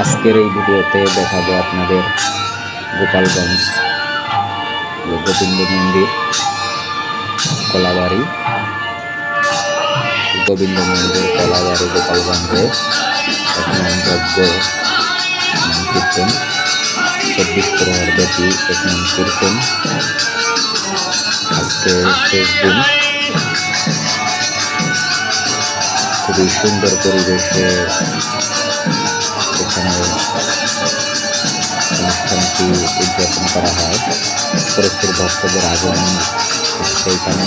আজকের এই ভিডিওতে দেখাবো আপনাদের গোপালগঞ্জ গোবিন্দ মন্দির, কলাবাড়ি, গোবিন্দ মন্দির, কলাবাড়ি, গোপালগঞ্জে এখন যজ্ঞ কীর্তন, চব্বিশ প্রহর ব্যাপী এক নাম কীর্তন। আজকে শেষ দিন। খুবই সুন্দর পরিবেশে এখানে অনুষ্ঠানটি উদযাপন করা হয়। প্রচুর ভক্তদের আগমন এখানে।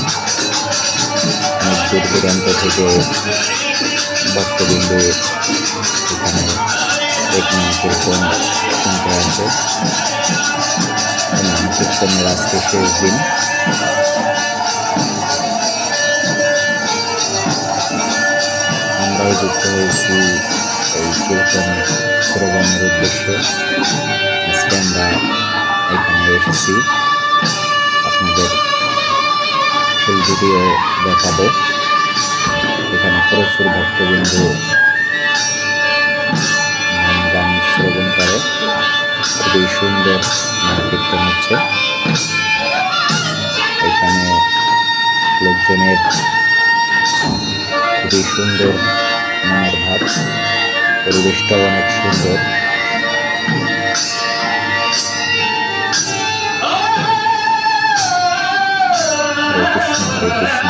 অনেক দূর দূরান্ত থেকে ভক্তবিন্দু এখানে এক নাম কীর্তন শুনতে আসে নাম কীর্তনের আজকে শেষ দিন। আমরাও যুক্ত হয়েছি এই কীর্তন শ্রবণের উদ্দেশ্যে আজকে আমরা এখানে এসেছি আপনাদের ফুল ভিডিও দেখাবো এখানে প্রচুর ভক্তবিন্দু গান শ্রবণ করে খুবই সুন্দর কীর্তন হচ্ছে এখানে লোকজনের খুবই সুন্দর মনের ভাব পরিবেশটাও অনেক সুন্দর। কৃষ্ণ কৃষ্ণ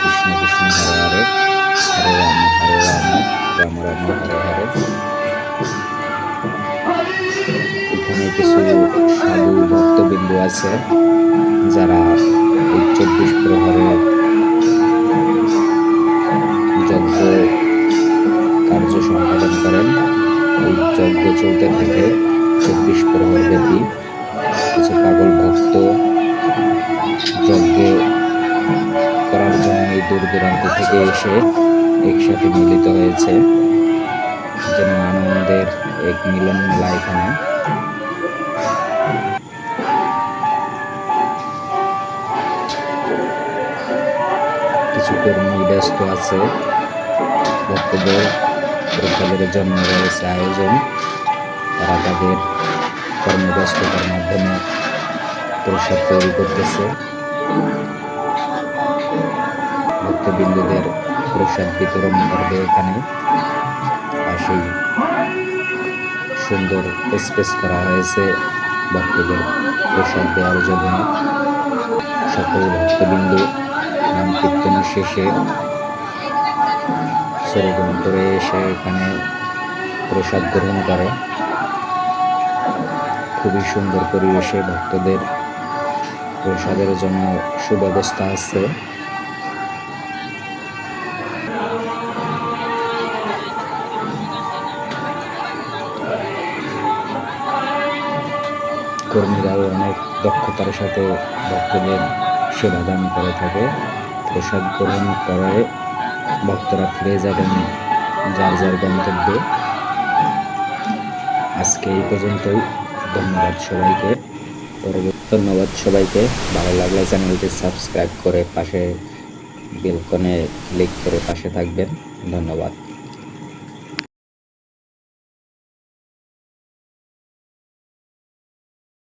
কৃষ্ণ কৃষ্ণ, হরে রাম হরে রাম রাম রাম এখানে কিছু আছে, যারা এই চব্বিশ প্রহরের যজ্ঞ চলতে থাকে। চব্বিশ প্রহর ব্যাপী কিছু পাগল ভক্ত যজ্ঞ করার জন্য এই দূর দূরান্ত থেকে এসে একসাথে মিলিত হয়েছে। যেন আনন্দের এক মিলন মেলা এখানে কিছু কর্মী ব্যস্ত আছে। ভক্তদের প্রসাদের জন্য রয়েছে আয়োজন। তারা তাদের কর্মব্যস্ততার মাধ্যমে প্রসাদ তৈরি করতেছে। ভক্তবিন্দুদের প্রসাদ বিতরণ করবে এখানে। পাশেই সুন্দর স্পেস করা হয়েছে ভক্তদের প্রসাদ দেওয়ার জন্য। সকল ভক্তবিন্দু নাম কীর্তন শেষে শ্রবণ করে এসে এখানে প্রসাদ গ্রহণ করে। খুবই সুন্দর পরিবেশে ভক্তদের প্রসাদের জন্য সুব্যবস্থা আছে। কর্মীরাও অনেক দক্ষতার সাথে ভক্তদের সেবা দান করে থাকে। প্রসাদ গ্রহণ করে ভক্তরা ফিরে যাবেন যার যার গন্তব্যে। আজকে এই পর্যন্তই। ধন্যবাদ সবাইকে। ধন্যবাদ সবাইকে। ভালো লাগলে চ্যানেলটি সাবস্ক্রাইব করে পাশে বেলকনে ক্লিক করে পাশে থাকবেন। ধন্যবাদ।